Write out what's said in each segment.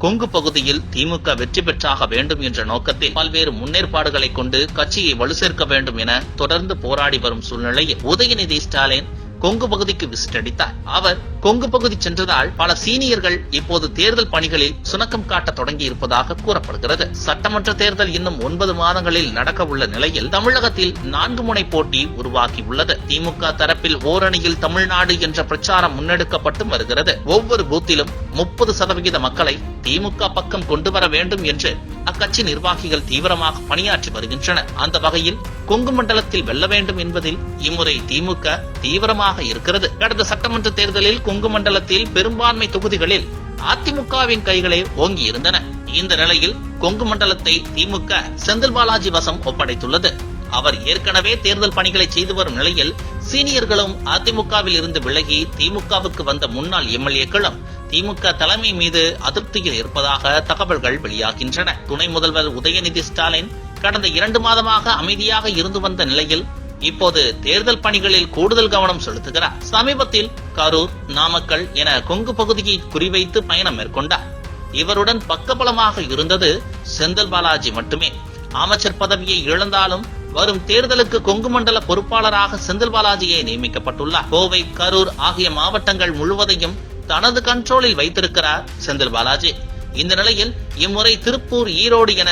கொங்கு பகுதியில் திமுக வெற்றி பெற்றாக வேண்டும் என்ற நோக்கத்தில் பல்வேறு முன்னேற்பாடுகளை கொண்டு கட்சியை வலு சேர்க்க வேண்டும் என தொடர்ந்து போராடி வரும் சூழ்நிலையில் உதயநிதி ஸ்டாலின் கொங்கு பகுதிக்கு விசிட் அடித்தார். அவர் கொங்கு பகுதி சென்றதால் பல சீனியர்கள் இப்போது தேர்தல் பணிகளில் சுணக்கம் காட்ட தொடங்கி இருப்பதாக கூறப்படுகிறது. சட்டமன்ற தேர்தல் இன்னும் ஒன்பது மாதங்களில் நடக்க உள்ள நிலையில் தமிழகத்தில் நான்கு முனை போட்டி உருவாகி உள்ளது. திமுக தரப்பில் ஓரணியில் தமிழ்நாடு என்ற பிரச்சாரம் முன்னெடுக்கப்பட்டு வருகிறது. ஒவ்வொரு பூத்திலும் முப்பது சதவிகித மக்களை திமுக பக்கம் கொண்டு வர வேண்டும் என்று அக்கட்சி நிர்வாகிகள் தீவிரமாக பணியாற்றி வருகின்றனர். அந்த வகையில் கொங்கு மண்டலத்தில் வெல்ல வேண்டும் என்பதில் இம்முறை திமுக தீவிரமாக இருக்கிறது. கடந்த சட்டமன்ற தேர்தலில் கொங்கு மண்டலத்தில் பெரும்பான்மை தொகுதிகளில் அதிமுகவின் கைகளே ஓங்கி இருந்தன இந்த நிலையில் கொங்கு மண்டலத்தை திமுக செந்தில் பாலாஜி வசம் ஒப்படைத்துள்ளது. அவர் ஏற்கனவே தேர்தல் பணிகளை செய்து வரும் நிலையில் சீனியர்களும் அதிமுகவில் இருந்து விலகி திமுகவுக்கு வந்த முன்னாள் எம்எல்ஏக்களும் திமுக தலைமை மீது அதிருப்தியில் இருப்பதாக தகவல்கள் வெளியாகின்றன. துணை முதல்வர் உதயநிதி ஸ்டாலின் கடந்த இரண்டு மாதமாக அமைதியாக இருந்து வந்த நிலையில் இப்போது தேர்தல் பணிகளில் கூடுதல் கவனம் செலுத்துகிறார். சமீபத்தில் கரூர் நாமக்கல் என கொங்கு பகுதியை குறிவைத்து பயணம் மேற்கொண்டார். இவருடன் பக்கபலமாக இருந்தது செந்தில் பாலாஜி மட்டுமே. அமைச்சர் பதவியை இழந்தாலும் வரும் தேர்தலுக்கு கொங்கு மண்டல பொறுப்பாளராக செந்தில் பாலாஜியை நியமிக்கப்பட்டுள்ளார். கோவை கரூர் ஆகிய மாவட்டங்கள் முழுவதையும் தனது கண்ட்ரோலில் வைத்திருக்கிறார் செந்தில் பாலாஜி. இந்த நிலையில் இம்முறை திருப்பூர் ஈரோடு என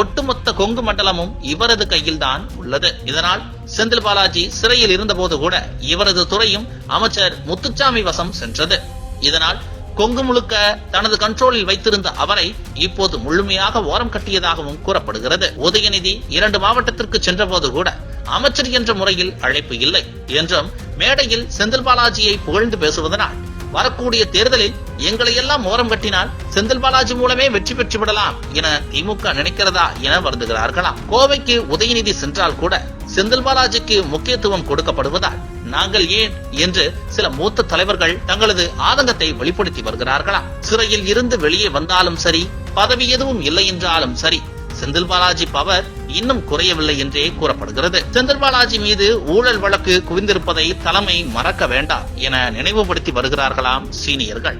ஒட்டுமொத்த கொங்கு மண்டலமும் இவரது கையில்தான் உள்ளது. இதனால் செந்தில் பாலாஜி சிறையில் இருந்தபோது கூட இவரது துறையும் அமைச்சர் முத்துச்சாமி வசம் சென்றது. இதனால் கொங்கு முழுக்க தனது கண்ட்ரோலில் வைத்திருந்த அவரை இப்போது முழுமையாக ஓரம் கட்டியதாகவும் கூறப்படுகிறது. உதயநிதி இரண்டு மாவட்டத்திற்கு சென்றபோது கூட அமைச்சர் என்ற முறையில் அழைப்பு இல்லை என்றும் மேடையில் செந்தில் பாலாஜியை புகழ்ந்து பேசுவதனால் வரக்கூடிய தேர்தலில் எங்களை எல்லாம் ஓரம் கட்டினால் செந்தில் பாலாஜி மூலமே வெற்றி பெற்று விடலாம் என திமுக நினைக்கிறதா என வருந்துகிறார்களாம். கோவைக்கு உதயநிதி சென்றால் கூட செந்தில் பாலாஜிக்கு முக்கியத்துவம் கொடுக்கப்படுவதால் நாங்கள் ஏன் என்று சில மூத்த தலைவர்கள் தங்களது ஆதங்கத்தை வெளிப்படுத்தி வருகிறார்களா சிறையில் இருந்து வெளியே வந்தாலும் சரி பதவி எதுவும் இல்லை என்றாலும் சரி செந்தில் பாலாஜி பவர் இன்னும் குறையவில்லை என்றே கூறப்படுகிறது. செந்தில் பாலாஜி மீது ஊழல் வழக்கு குவிந்திருப்பதை தலைமை மறக்க வேண்டாம் என நினைவுபடுத்தி வருகிறார்களாம் சீனியர்கள்.